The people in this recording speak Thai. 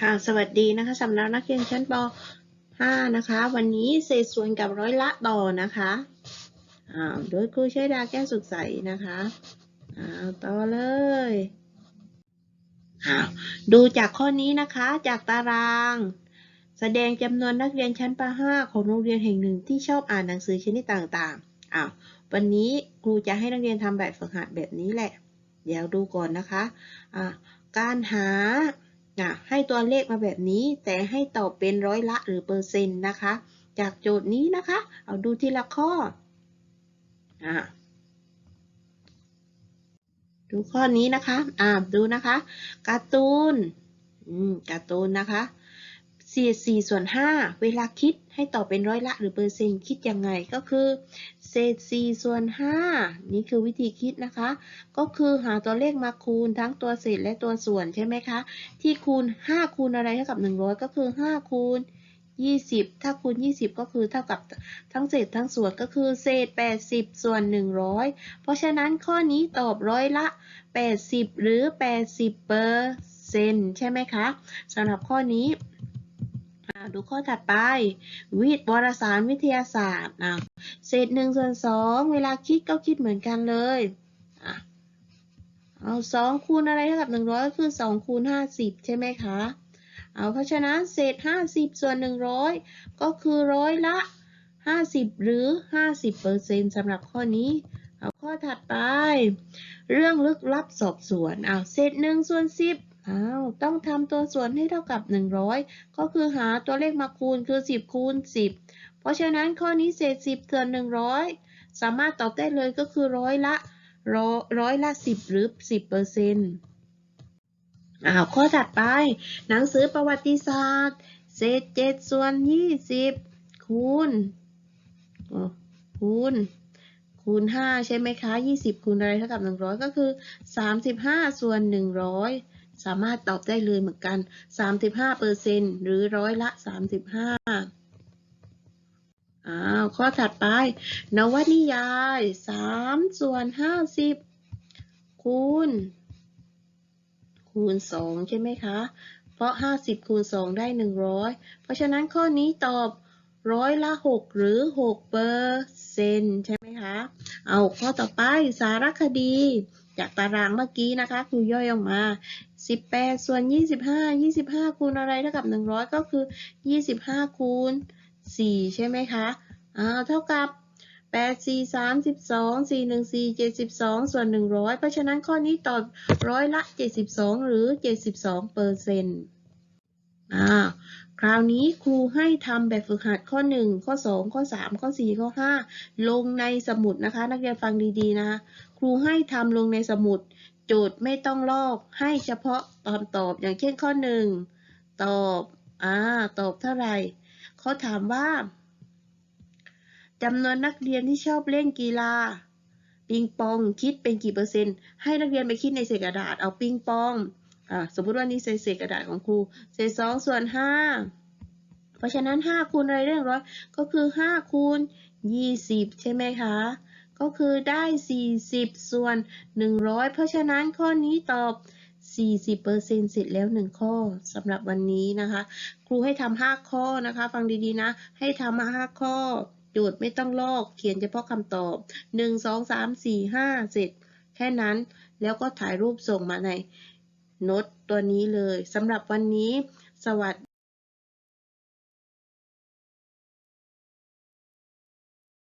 ค่ะสวัสดีนะคะสำหรับนักเรียนชั้นป .5 นะคะ วันนี้เศษส่วนกับร้อยละต่อนะคะอ่าโดยครูใช้ดาแก้สุขใสนะคะอ่าต่อเลยอ่าดูจากข้อนี้นะคะจากตาราง แสดงจำนวนนักเรียนชั้นป .5 ของโรงเรียนแห่งหนึ่งที่ชอบอ่านหนังสือชนิดต่างๆอ้าววันนี้ครูจะให้นักเรียนทำแบบฝึกหัดแบบนี้แหละ เดี๋ยวดูก่อนนะคะอ่าการหา นะให้ตัวเลขมาแบบนี้แต่ให้ตอบเป็นร้อยละหรือเปอร์เซ็นต์นะคะ จากโจทย์นี้นะคะ เอาดูทีละข้ออะดูข้อนี้นะคะอ่าดูนะคะ การ์ตูน อืม การ์ตูนนะคะ สี่สี่ส่วนห้าเวลาคิดให้ตอบเป็นร้อยละหรือเปอร์เซ็นต์คิดยังไงก็คือ เศษสี่ส่วนห้านี่คือวิธีคิดนะคะ ก็คือหาตัวเลขมาคูณทั้งตัวเศษและตัวส่วนใช่ไหมคะ ที่คูณ 5 คูณอะไรเท่ากับ 100 ก็คือ 5 คูณ 20 ถ้าคูณ 20 ก็คือเท่ากับทั้งเศษทั้งส่วนก็คือเศษ 80 ส่วน 100 เพราะฉะนั้นข้อนี้ตอบร้อยละ 80 หรือ 80เปอร์เซ็นต์ใช่ไหมคะสำหรับข้อนี้ ดูข้อถัดไป วิทย์วารสารวิทยาศาสตร์อะเศษ1ส่วน2เวลาคิดก็คิดเหมือนกันเลยเอาสองคูณอะไรเท่ากับหนึ่งร้อยก็คือสองคูณห้าสิบใช่ไหมคะเอาเพราะฉะนั้นเศษห้าสิบส่วนหนึ่งร้อยก็คือร้อยละห้าสิบหรือห้าสิบเปอร์เซ็นต์สำหรับข้อนี้เอาข้อถัดไป เรื่องลึกลับสอบสวนเอาเศษหนึ่งส่วนสิบ อาต้องทำตัวส่วนให้เท่ากับหนึ่งร้อยก็คือหาตัวเลขมาคูณคือสิบคูณสิบเพราะฉะนั้นข้อนี้เศษสิบส่วนหนึ่งร้อยสามารถตอบได้เลยก็คือร้อยละร้อยละสิบหรือสิบเปอร์เซ็นต์อ้าวข้อถัดไป หนังสือประวัติศาสตร์ เศษเจ็ดส่วนยี่สิบคูณคูณคูณห้าใช่ไหมคะยี่สิบคูณอะไรเท่ากับหนึ่งร้อยก็คือสามสิบห้าส่วนหนึ่งร้อย สามารถตอบได้เลยเหมือนกันสามสิบห้าเปอร์เซ็นต์หรือร้อยละสามสิบห้าอ้าวข้อถัดไป นวนิยายสามส่วนห้าสิบคูณ คูณสองใช่ไหมคะ เพราะห้าสิบคูณสองได้หนึ่งร้อยเพราะฉะนั้นข้อนี้ตอบร้อยละหกหรือหกเปอร์เซ็นต์ใช่ไหมคะ เอาข้อต่อไปสารคดี จากตารางเมื่อกี้นะคะ ครูย่อยออกมา 18 ส่วน 25 25 คูณอะไรเท่ากับ 100 ก็คือ 25 คูณ 4 ใช่ไหมคะอ่าเท่ากับ 8 4 32 4 1 4 72 ส่วน 100 เพราะฉะนั้นข้อนี้ตอบร้อยละ 72 หรือ 72เปอร์เซ็นต์ อ่าคราวนี้ครูให้ทำแบบฝึกหัดข้อ 1 ข้อ 2 ข้อ 3 ข้อ 4 ข้อ 5 ลงในสมุดนะคะ นักเรียนฟังดีๆนะคะครูให้ทำลงในสมุด โจทย์ไม่ต้องลอกให้เฉพาะตอบตอบอย่างเช่นข้อ 1 ตอบอ่าตอบเท่าไหร่เขาถามว่าจำนวนนักเรียนที่ชอบเล่นกีฬาปิงปองคิดเป็นกี่เปอร์เซ็นต์ ให้นักเรียนไปคิดในเศษกระดาษเอาปิงปอง อ่าสมมติว่านี่เศษเศษกระดาษของครู เศษสองส่วนห้าเพราะฉะนั้นห้าคูณอะไรเรื่องร้อยก็คือห้าคูณยี่สิบใช่ไหมคะ ก็คือได้สี่สิบส่วนหนึ่งร้อยเพราะฉะนั้นข้อนี้ตอบ 40%เสร็จแล้ว 1 ข้อสำหรับวันนี้นะคะ ครูให้ทำ5ข้อนะคะ ฟังดีๆนะ ให้ทำมา5ข้อโจทย์ไม่ต้องลอก เขียนเฉพาะคำตอบ 1 2 3 4 5 เสร็จ แค่นั้นแล้วก็ถ่ายรูปส่งมาใน โน้ตตัวนี้เลยสำหรับวันนี้ สวัสดี